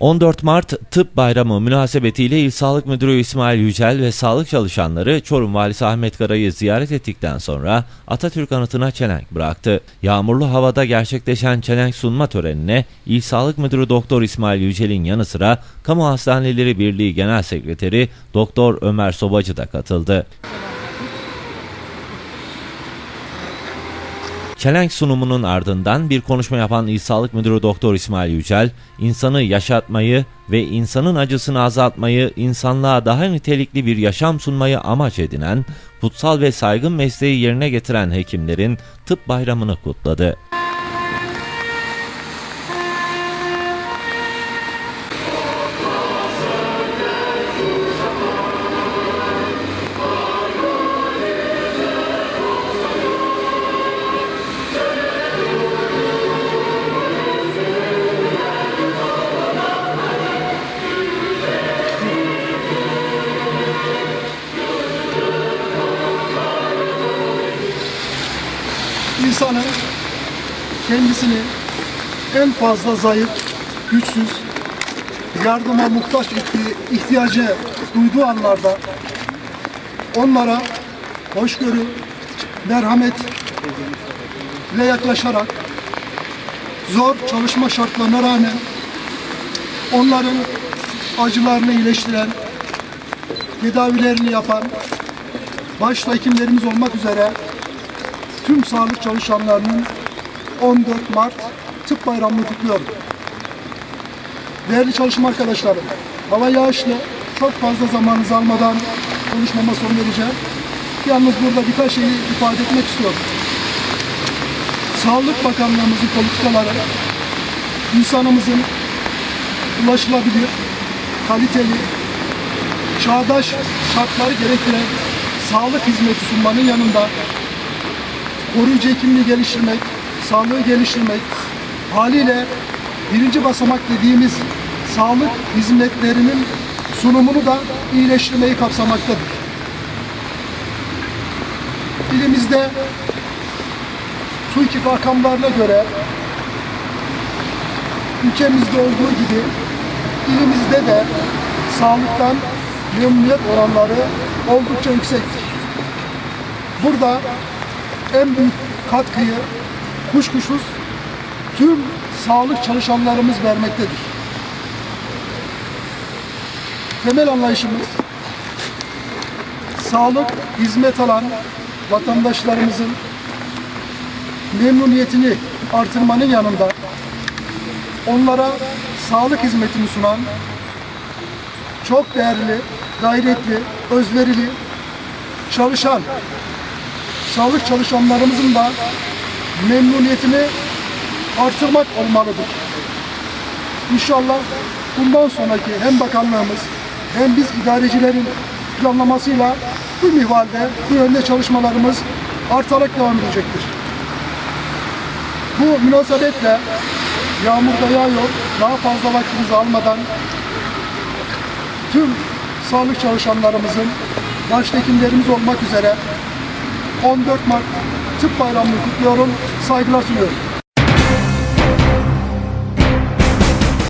14 Mart Tıp Bayramı münasebetiyle İl Sağlık Müdürü İsmail Yücel ve sağlık çalışanları Çorum Valisi Ahmet Kara'yı ziyaret ettikten sonra Atatürk anıtına çelenk bıraktı. Yağmurlu havada gerçekleşen çelenk sunma törenine İl Sağlık Müdürü Doktor İsmail Yücel'in yanı sıra Kamu Hastaneleri Birliği Genel Sekreteri Doktor Ömer Sobacı da katıldı. Çelenk sunumunun ardından bir konuşma yapan İl Sağlık Müdürü Doktor İsmail Yücel, insanı yaşatmayı ve insanın acısını azaltmayı, insanlığa daha nitelikli bir yaşam sunmayı amaç edinen, kutsal ve saygın mesleği yerine getiren hekimlerin tıp bayramını kutladı. İnsanın kendisini en fazla zayıf, güçsüz, yardıma muhtaç ettiği, ihtiyacı duyduğu anlarda onlara hoşgörü, merhamet ile yaklaşarak zor çalışma şartlarına rağmen onların acılarını iyileştiren, tedavilerini yapan, başta hekimlerimiz olmak üzere tüm sağlık çalışanlarının 14 Mart Tıp Bayramı'nı kutluyorum. Değerli çalışma arkadaşlarım, hava yağışlı, çok fazla zamanınızı almadan konuşmama son vereceğim. Yalnız burada birkaç şeyi ifade etmek istiyorum. Sağlık Bakanlığımızın politikaları insanımızın ulaşılabilir, kaliteli, çağdaş şartları gerektiren sağlık hizmeti sunmanın yanında koruyucu hekimliği geliştirmek, sağlığı geliştirmek, haliyle birinci basamak dediğimiz sağlık hizmetlerinin sunumunu da iyileştirmeyi kapsamaktadır. İlimizde TÜİK rakamlarına göre ülkemizde olduğu gibi ilimizde de sağlıktan memnuniyet oranları oldukça yüksektir. Burada en büyük katkıyı kuşkusuz tüm sağlık çalışanlarımız vermektedir. Temel anlayışımız sağlık hizmet alan vatandaşlarımızın memnuniyetini artırmanın yanında onlara sağlık hizmetini sunan çok değerli, gayretli, özverili, çalışan sağlık çalışanlarımızın da memnuniyetini artırmak olmalıdır. İnşallah bundan sonraki hem bakanlığımız hem biz idarecilerin planlamasıyla bu mihvalde bu yönde çalışmalarımız artarak devam edecektir. Bu münasebetle yağmurda yağıyor, daha fazla vaktimizi almadan tüm sağlık çalışanlarımızın başta hekimlerimiz olmak üzere 14 Mart Tıp Bayramı'nı kutluyorum, saygılar sunuyorum.